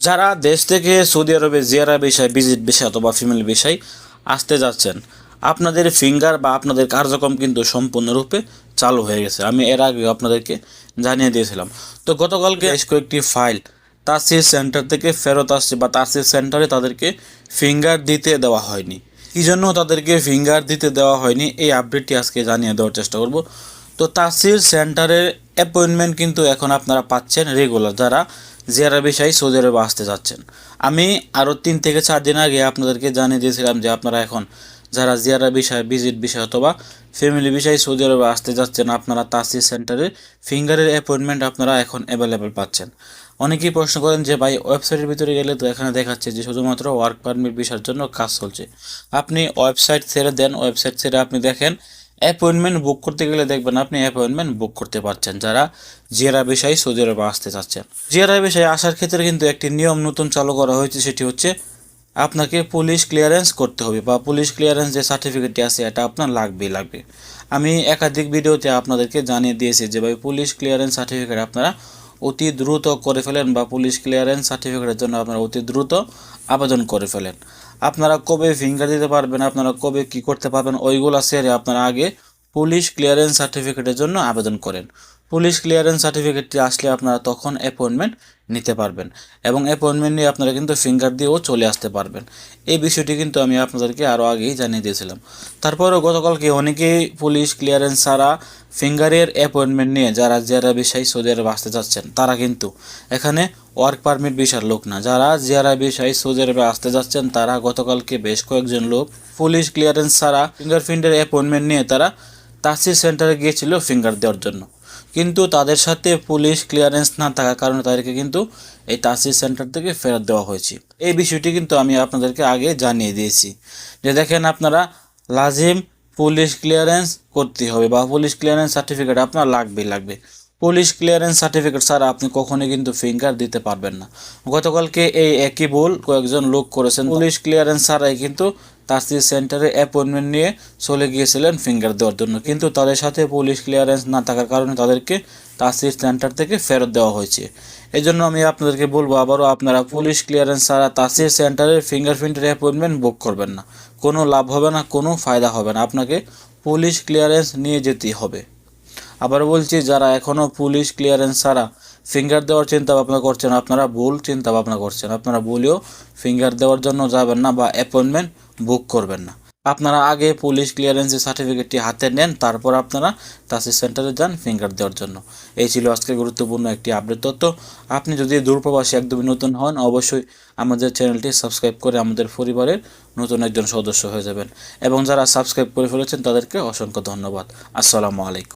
যারা দেশ থেকে সৌদি আরবে জিয়ারা বিষয় ভিজিট বিষয় অথবা ফিমেল বিষয় আসতে যাচ্ছেন, আপনাদের ফিঙ্গার বা আপনাদের কার্যক্রম কিন্তু সম্পূর্ণরূপে চালু হয়ে গেছে। আমি এর আগে আপনাদেরকে জানিয়ে দিয়েছিলাম। তো গতকালকে বেশ কয়েকটি ফাইল তাসির সেন্টার থেকে ফেরত আসছে বা তাসির সেন্টারে তাদেরকে ফিঙ্গার দিতে দেওয়া হয়নি। কী জন্য তাদেরকে ফিঙ্গার দিতে দেওয়া হয়নি, এই আপডেটটি আজকে জানিয়ে দেওয়ার চেষ্টা করব। তো তাসির সেন্টারের অ্যাপয়েন্টমেন্ট কিন্তু এখন আপনারা পাচ্ছেন রেগুলার যারা জিয়ারা বিষয় সৌদি আরবে আসতে যাচ্ছেন। আমি আরও তিন থেকে চার দিন আগে আপনাদেরকে জানিয়ে দিয়েছিলাম যে আপনারা এখন যারা জিয়ারা বিষয়, ভিজিট বিষয় অথবা ফ্যামিলি বিষয় সৌদি আরবে আসতে যাচ্ছেন, আপনারা তাসি সেন্টারে ফিঙ্গারের অ্যাপয়েন্টমেন্ট আপনারা এখন অ্যাভেলেবেল পাচ্ছেন। অনেকেই প্রশ্ন করেন যে, ভাই ওয়েবসাইটের ভিতরে গেলে তো এখানে দেখাচ্ছে যে শুধুমাত্র ওয়ার্ক পারমিট বিষয়ের জন্য কাজ চলছে। আপনি ওয়েবসাইট ছেড়ে দেন ওয়েবসাইট ছেড়ে আপনি দেখেন অ্যাপয়েন্টমেন্ট বুক করতে গেলে দেখবেন আপনি অ্যাপয়েন্টমেন্ট বুক করতে পারছেন যারা জিয়ারা বিষয়ে সৌদি আরবে আসতে চাচ্ছেন। জিয়ারা বিষয়ে আসার ক্ষেত্রে কিন্তু একটি নিয়ম নতুন চালু করা হয়েছে, সেটি হচ্ছে আপনাকে পুলিশ ক্লিয়ারেন্স করতে হবে বা পুলিশ ক্লিয়ারেন্স যে সার্টিফিকেটটি আছে, এটা আপনার লাগবেই লাগবে। আমি একাধিক ভিডিওতে আপনাদেরকে জানিয়ে দিয়েছি যে ভাই পুলিশ ক্লিয়ারেন্স সার্টিফিকেট আপনারা অতি দ্রুত করে ফেলেন বা পুলিশ ক্লিয়ারেন্স সার্টিফিকেটের জন্য আপনারা অতি দ্রুত আবেদন করে ফেলেন। আপনারা কবে ফিঙ্গার দিতে পারবেন, আপনারা কবে কি করতে পারবেন, ওইগুলো সেরে আপনারা আগে পুলিশ ক্লিয়ারেন্স সার্টিফিকেটের জন্য আবেদন করেন। পুলিশ ক্লিয়ারেন্স সার্টিফিকেটটি আসলে আপনারা তখন অ্যাপয়েন্টমেন্ট নিতে পারবেন এবং অ্যাপয়েন্টমেন্ট নিয়ে আপনারা কিন্তু ফিঙ্গার দিয়েও চলে আসতে পারবেন। এই বিষয়টি কিন্তু আমি আপনাদেরকে আরও আগেই জানিয়ে দিয়েছিলাম। তারপরেও গতকালকে অনেকেই পুলিশ ক্লিয়ারেন্স ছাড়া ফিঙ্গারের অ্যাপয়েন্টমেন্ট নিয়ে যারা যারা বিষয় সৌদি আরবে আসতে যাচ্ছেন, তারা কিন্তু এখানে ওয়ার্ক পারমিট বিষয়ের লোক না। যারা জিয়ারা বিষয় সৌদি আরবে আসতে যাচ্ছেন, তারা গতকালকে বেশ কয়েকজন লোক পুলিশ ক্লিয়ারেন্স ছাড়া ফিঙ্গারপ্রিন্টের অ্যাপয়েন্টমেন্ট নিয়ে তারা তাসির সেন্টারে গিয়েছিল ফিঙ্গার দেওয়ার জন্য। কিন্তু তাদের সাথে পুলিশ ক্লিয়ারেন্স না থাকার কারণে তাদেরকে কিন্তু এই তাসির সেন্টার থেকে ফেরত দেওয়া হয়েছে। এই বিষয়টি কিন্তু আমি আপনাদেরকে আগে জানিয়ে দিয়েছি যে দেখেন আপনারা লাজিম পুলিশ ক্লিয়ারেন্স করতে হবে বা পুলিশ ক্লিয়ারেন্স সার্টিফিকেট আপনার লাগবেই লাগবে। পুলিশ ক্লিয়ারেন্স সার্টিফিকেট ছাড়া আপনি কখনোই কিন্তু ফিঙ্গার দিতে পারবেন না। গতকালকে এই একই ভুল কয়েকজন লোক করেছেন। পুলিশ ক্লিয়ারেন্স ছাড়াই কিন্তু তাসির সেন্টারে অ্যাপয়েন্টমেন্ট নিয়ে চলে গিয়েছিলেন ফিঙ্গার দেওয়ার জন্য। কিন্তু তাদের সাথে পুলিশ ক্লিয়ারেন্স না থাকার কারণে তাদেরকে তাসির সেন্টার থেকে ফেরত দেওয়া হয়েছে। এই জন্য আমি আপনাদেরকে বলব আবারও, আপনারা পুলিশ ক্লিয়ারেন্স ছাড়া তাসির সেন্টারে ফিঙ্গারপ্রিন্টের অ্যাপয়েন্টমেন্ট বুক করবেন না। কোনো লাভ হবে না, কোনো ফায়দা হবে না। আপনাকে পুলিশ ক্লিয়ারেন্স নিয়ে যেতেই হবে। আবার বলছি, যারা এখনও পুলিশ ক্লিয়ারেন্স ছাড়া ফিঙ্গার দেওয়ার চিন্তা ভাবনা করছেন, আপনারা ভুল চিন্তা ভাবনা করছেন। আপনারা ভুলেও ফিঙ্গার দেওয়ার জন্য যাবেন না বা অ্যাপয়েন্টমেন্ট বুক করবেন না। আপনারা আগে পুলিশ ক্লিয়ারেন্সের সার্টিফিকেটটি হাতে নেন, তারপর আপনারা তাসির সেন্টারে যান ফিঙ্গার দেওয়ার জন্য। এই ছিল আজকে গুরুত্বপূর্ণ একটি আপডেট তথ্য। আপনি যদি দূরপ্রবাসী একদমই নতুন হন, অবশ্যই আমাদের চ্যানেলটি সাবস্ক্রাইব করে আমাদের পরিবারের নতুন একজন সদস্য হয়ে যাবেন। এবং যারা সাবস্ক্রাইব করে ফেলেছেন, তাদেরকে অসংখ্য ধন্যবাদ। আসসালামু আলাইকুম।